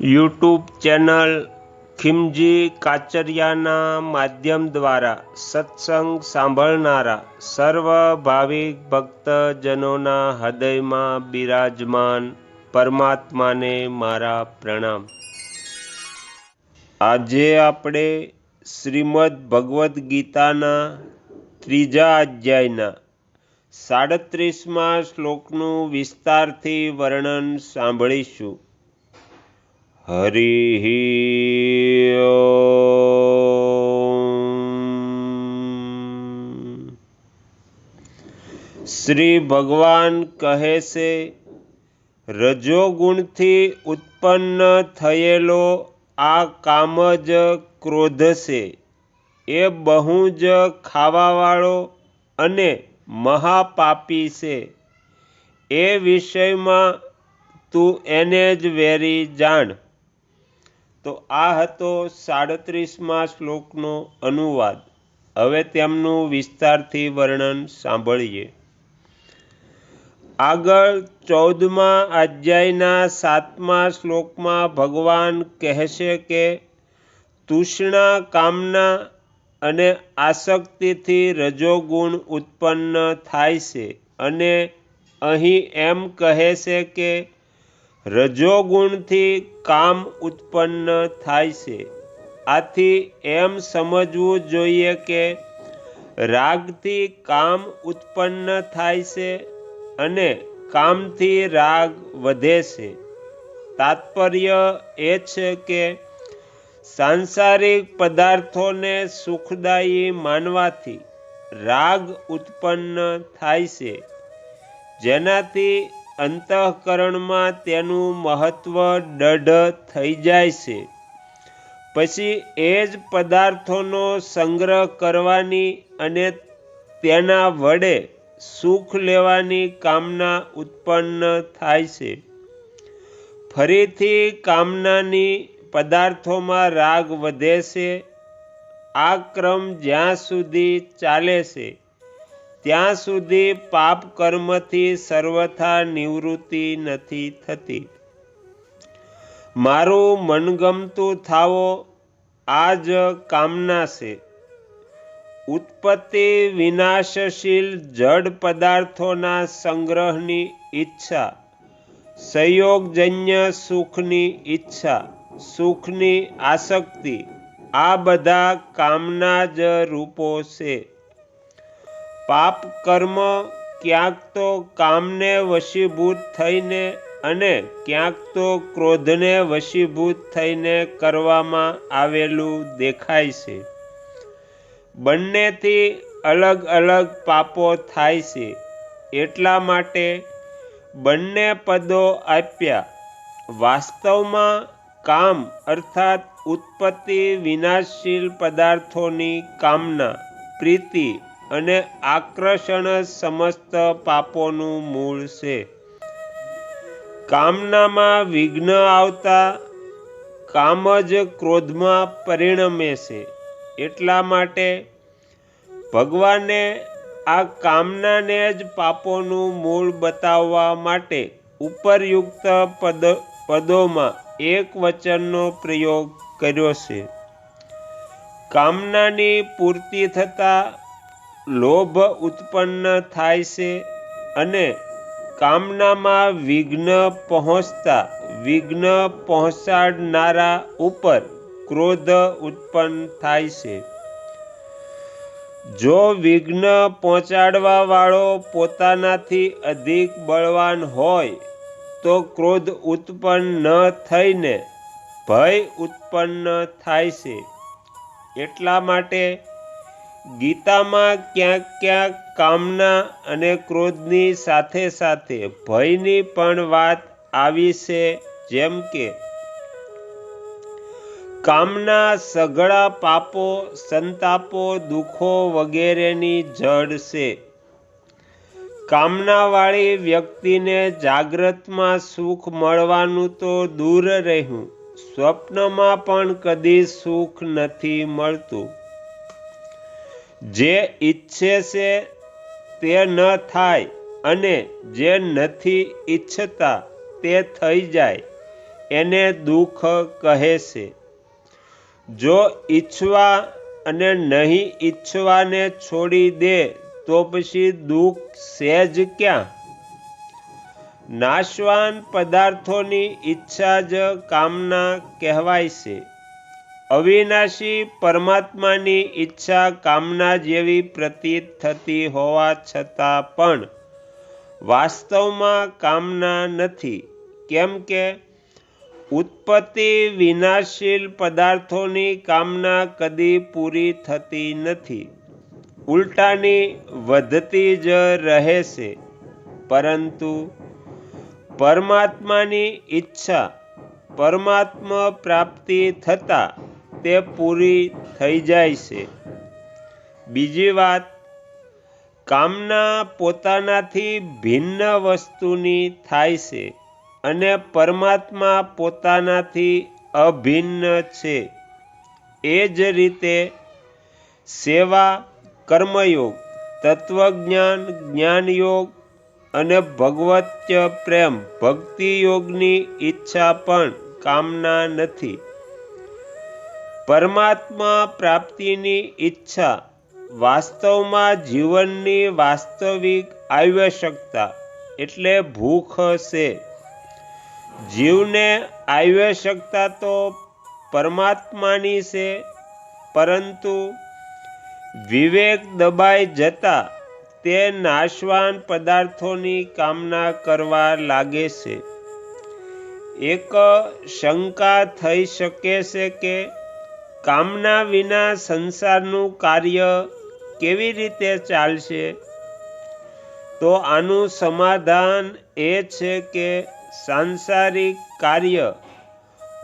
YouTube channel ખિમજી કાચરિયાના માધ્યમ દ્વારા સત્સંગ સાંભળનારા સર્વ ભાવિક ભક્તજનોના હૃદયમાં બિરાજમાન પરમાત્માને મારા પ્રણામ. આજે આપણે શ્રીમદ ભગવદ્ ગીતાના ત્રીજા અધ્યાયના સાડત્રીસમાં શ્લોકનું વિસ્તારથી વર્ણન સાંભળીશું. હરિ શ્રી ભગવાન કહે છે, રજોગુણથી ઉત્પન્ન થયેલો આ કામ જ ક્રોધ છે. એ બહુ જ ખાવાવાળો અને મહાપાપી છે. એ વિષયમાં તું એને જ વેરી જાણ. તો આ હતો સાડત્રીસમાં શ્લોકનો અનુવાદ. હવે તેમનું વિસ્તારથી વર્ણન સાંભળીએ. આગળ ચૌદમા અધ્યાયના સાતમા શ્લોકમાં ભગવાન કહેશે કે, તૃષ્ણા કામના અને આસક્તિથી રજોગુણ ઉત્પન્ન થાય છે અને અહીં એમ કહે છે કે રજોગુણથી કામ ઉત્પન્ન થાય છે. આથી એમ સમજવું જોઈએ કે રાગથી કામ ઉત્પન્ન થાય છે અને કામથી રાગ વધે છે. તાત્પર્ય એ છે કે સાંસારિક પદાર્થોને સુખદાયી માનવાથી રાગ ઉત્પન્ન થાય છે. જેનાથી અંતઃકરણમાં તેનું મહત્વ દઢ થઈ જાય છે. પછી એ જ પદાર્થોનો સંગ્રહ કરવાની અને તેના વડે સુખ લેવાની કામના ઉત્પન્ન થાય છે. ફરીથી કામનાની પદાર્થોમાં રાગ વધે છે. આ ક્રમ જ્યાં સુધી ચાલે છે. ત્યાં સુધી પાપ કર્મથી સર્વથા નિવૃત્તિ નથી થતી. મારું મનગમતું થાવો આ જ કામના છે. ઉત્પત્તિ વિનાશશીલ જડ પદાર્થોના સંગ્રહની ઈચ્છા, સંયોગજન્ય સુખની ઈચ્છા, સુખની આસક્તિ આ બધા કામના જ રૂપો છે. પાપ કર્મ ક્યાંક તો કામને વશીભૂત થઈને અને ક્યાંક તો ક્રોધને વશીભૂત થઈને કરવામાં આવેલું દેખાય છે. બંનેથી અલગ અલગ પાપો થાય છે. એટલા માટે બંને પદો આપ્યા. વાસ્તવમાં કામ અર્થાત ઉત્પત્તિ વિનાશશીલ પદાર્થોની કામના, પ્રીતિ અને આકર્ષણ સમસ્ત પાપોનું મૂળ છે. કામનામાં વિઘ્ન આવતા કામ જ ક્રોધમાં પરિણમે છે. એટલા માટે ભગવાને આ કામનાને જ પાપોનું મૂળ બતાવવા માટે ઉપરયુક્ત પદ, પદોમાં એક વચનનો પ્રયોગ કર્યો છે. કામનાની પૂર્તિ થતાં લોભ ઉત્પન્ન થાય છે અને કામનામાં વિઘ્ન પહોંચતા વિઘ્ન પહોંચાડનારા ઉપર ક્રોધ ઉત્પન્ન થાય છે. જો વિઘ્ન પહોંચાડવા વાળો પોતાનાથી અધિક બળવાન હોય, તો ક્રોધ ઉત્પન્ન ન થઈને ભય ઉત્પન્ન થાય છે. એટલા માટે ગીતામાં ક્યાંક ક્યાંક કામના અને ક્રોધની સાથે સાથે ભયની પણ વાત આવી છે, જેમ કે, કામના સઘળા પાપો, સંતાપો, દુઃખો વગેરેની જડ છે. કામનાવાળી વ્યક્તિને જાગ્રતમાં સુખ મળવાનું તો દૂર રહ્યું સ્વપ્નમાં પણ કદી સુખ નથી મળતું. જે ઈચ્છે છે તે ન થાય અને જે નથી ઈચ્છતા તે થઈ જાય, એને દુઃખ કહે છે. જો ઈચ્છવા અને નહીં ઈચ્છવાને છોડી દે, તો પછી દુઃખ સહેજ ક્યાં? નાશવાન પદાર્થોની ઈચ્છા જ કામના કહેવાય છે. અવિનાશી પરમાત્માની ઈચ્છા કામના જેવી પ્રતીત થતી હોવા છતાં પણ વાસ્તવમાં કામના નથી. કેમ કે ઉત્પત્તિ વિનાશીલ પદાર્થોની કામના કદી પૂરી થતી નથી. ઉલટાની વધતી જ રહે છે પરંતુ પરમાત્માની ઈચ્છા પરમાત્મા પ્રાપ્તિ થતાં તે પૂરી થઈ જાય છે. બીજી વાત, કામના પોતાનાથી ભિન્ન વસ્તુની થાય છે અને પરમાત્મા પોતાનાથી અભિન્ન છે. એ જ રીતે સેવા, કર્મયોગ, તત્વજ્ઞાન, જ્ઞાનયોગ અને ભગવત્ય પ્રેમ ભક્તિ યોગની ઈચ્છા પણ કામના નથી. પરમાત્મા પ્રાપ્તિની ઈચ્છા વાસ્તવમાં જીવનની વાસ્તવિક આવશ્યકતા એટલે ભૂખ છે જીવને આવશ્યકતા તો પરમાત્માની છે, પરંતુ વિવેક દબાઈ જતા તે નાશવાન પદાર્થોની કામના કરવા લાગે છે. એક શંકા થઈ શકે છે કે કામના વિના સંસારનું કાર્ય કેવી રીતે ચાલશે? તો આનું સમાધાન એ છે કે સાંસારિક કાર્ય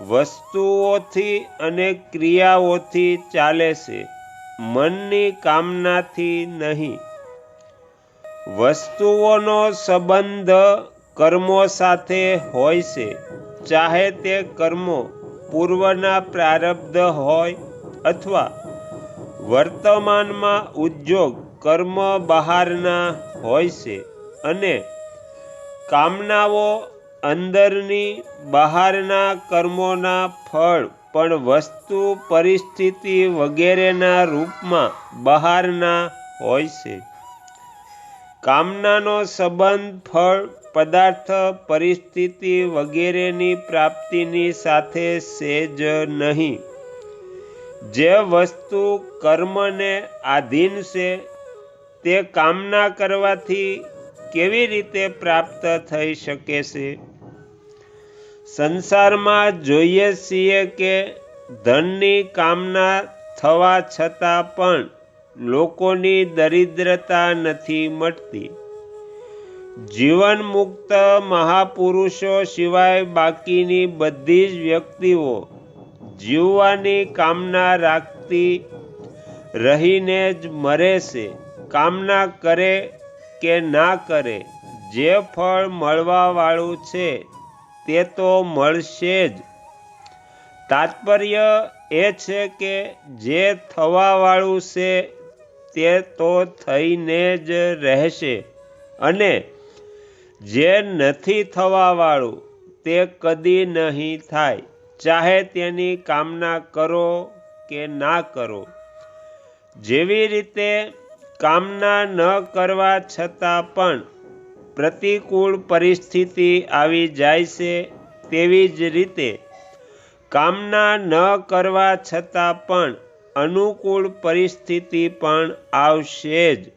વસ્તુઓથી અને ક્રિયાઓથી ચાલે છે, મનની કામનાથી નહીં. વસ્તુઓનો સંબંધ કર્મો સાથે હોય છે, ચાહે તે કર્મો પૂર્વના પ્રારબ્ધ હોય અથવા વર્તમાનમાં ઉદ્યોગ, કર્મ બહારના હોય છે અને કામનાઓ અંદરની બહારના કર્મોના ફળ પણ વસ્તુ પરિસ્થિતિ વગેરેના રૂપમાં બહારના હોય છે. કામનાનો સંબંધ ફળ પદાર્થ, પરિસ્થિતિ વગેરેની પ્રાપ્તિની સાથે સેજ નહીં. જે વસ્તુ કર્મને આધીન છે તે કામના કરવાથી કેવી રીતે પ્રાપ્ત થઈ શકે છે? સંસારમાં જોઈએ છીએ કે ધનની કામના થવા છતાં પણ લોકોની દરિદ્રતા નથી મટતી જીવન મુક્ત મહાપુરુષો સિવાય બાકીની બધી જ વ્યક્તિઓ જીવવાની કામના રાખતી રહીને જ મરે છે. કામના કરે કે ના કરે, જે ફળ મળવાવાળું છે તે તો મળશે જ. તાત્પર્ય એ છે કે જે થવાવાળું છે તે તો થઈને જ રહેશે. અને જે નથી થવાવાળું, તે કદી નહીં થાય. ચાહે તેની કામના કરો કે ના કરો. જેવી રીતે કામના ન કરવા છતાં પણ પ્રતિકૂળ પરિસ્થિતિ આવી જાય છે, તેવી જ રીતે કામના ન કરવા છતાં પણ અનુકૂળ પરિસ્થિતિ પણ આવશે જ.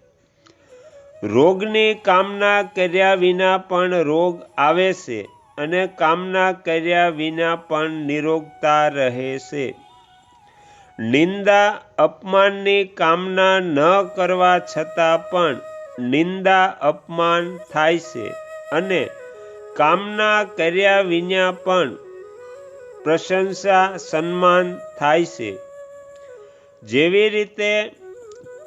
રોગની કામના કર્યા વિના પણ રોગ આવે છે અને કામના કર્યા વિના પણ નિરોગતા રહે છે. નિંદા અપમાનની કામના ન કરવા છતાં પણ નિંદા અપમાન થાય છે અને કામના કર્યા વિના પણ પ્રશંસા, સન્માન થાય છે. જેવી રીતે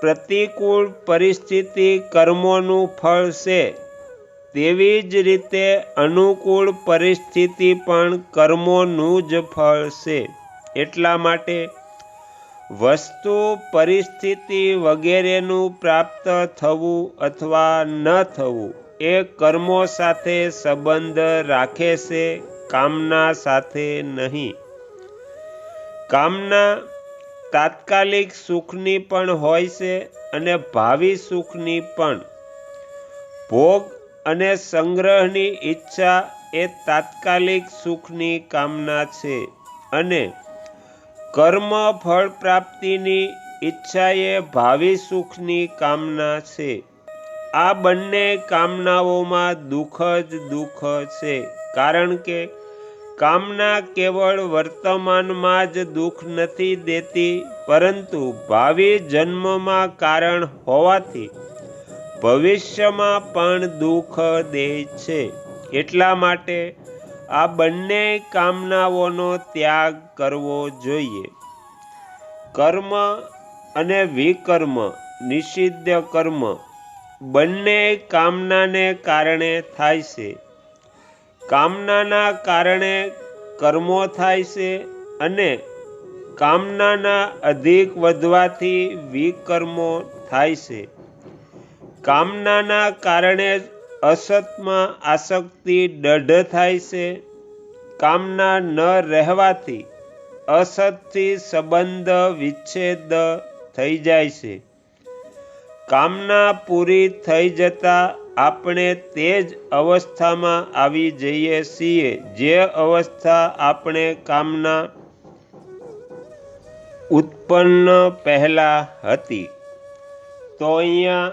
પ્રતિકૂળ પરિસ્થિતિ કર્મોનું ફળ છે. તેવી જ રીતે અનુકૂળ પરિસ્થિતિ પણ કર્મોનું જ ફળ છે. એટલા માટે વસ્તુ પરિસ્થિતિ વગેરેનું પ્રાપ્ત થવું અથવા ન થવું એ કર્મો સાથે સંબંધ રાખે છે, કામના સાથે નહીં. કામના તાત્કાલિક સુખની પણ હોય છે અને ભાવિ સુખની પણ. ભોગ અને સંગ્રહની ઈચ્છા એ તાત્કાલિક સુખની કામના છે અને કર્મ ફળ પ્રાપ્તિની ઈચ્છા એ ભાવિ સુખની કામના છે. આ બંને કામનાઓમાં દુઃખ જ દુઃખ છે કારણ કે કામના કેવળ વર્તમાનમાં જ દુઃખ નથી દેતી, પરંતુ ભાવિ જન્મમાં કારણ હોવાથી ભવિષ્યમાં પણ દુઃખ દે છે. એટલા માટે આ બંને કામનાઓનો ત્યાગ કરવો જોઈએ. કર્મ અને વિકર્મ, નિષિદ્ધ કર્મ બંને કામનાને કારણે થાય છે. કામનાના કારણે કર્મો થાય છે અને કામનાના અધિક વધવાથી વિકર્મો થાય છે. કામનાના કારણે જ અસતમાં આસક્તિ દઢ થાય છે. કામના ન રહેવાથી અસતથી સંબંધ વિચ્છેદ થઈ જાય છે. કામના પૂરી થઈ જતા આપણે તે જ અવસ્થામાં આવી જઈએ છીએ. જે અવસ્થા આપણે કામના ઉત્પન્ન પહેલાં હતી. તો અહીંયા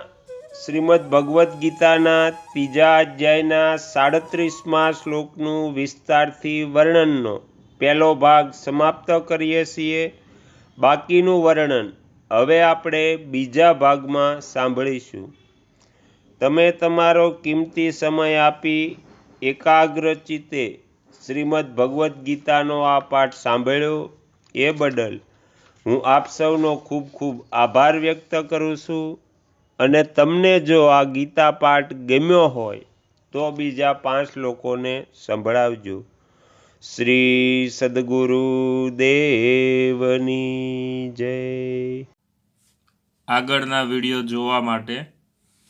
શ્રીમદ ભગવદ્ ગીતાના ત્રીજા અધ્યાયના સાડત્રીસમાં શ્લોકનું વિસ્તારથી વર્ણનનો પહેલો ભાગ સમાપ્ત કરીએ છીએ. બાકીનું વર્ણન હવે આપણે બીજા ભાગમાં સાંભળીશું. તમે તમારો કિંમતી સમય આપી એકાગ્રચિતે શ્રીમદ ભગવદ્ ગીતાનો આ પાઠ સાંભળ્યો એ બદલ હું આપ સૌનો ખૂબ ખૂબ આભાર વ્યક્ત કરું છું અને તમને જો આ ગીતા પાઠ ગમ્યો હોય તો બીજા પાંચ લોકોને સંભળાવજો. શ્રી સદગુરુ દેવની જય. આગળના વીડિયો જોવા માટે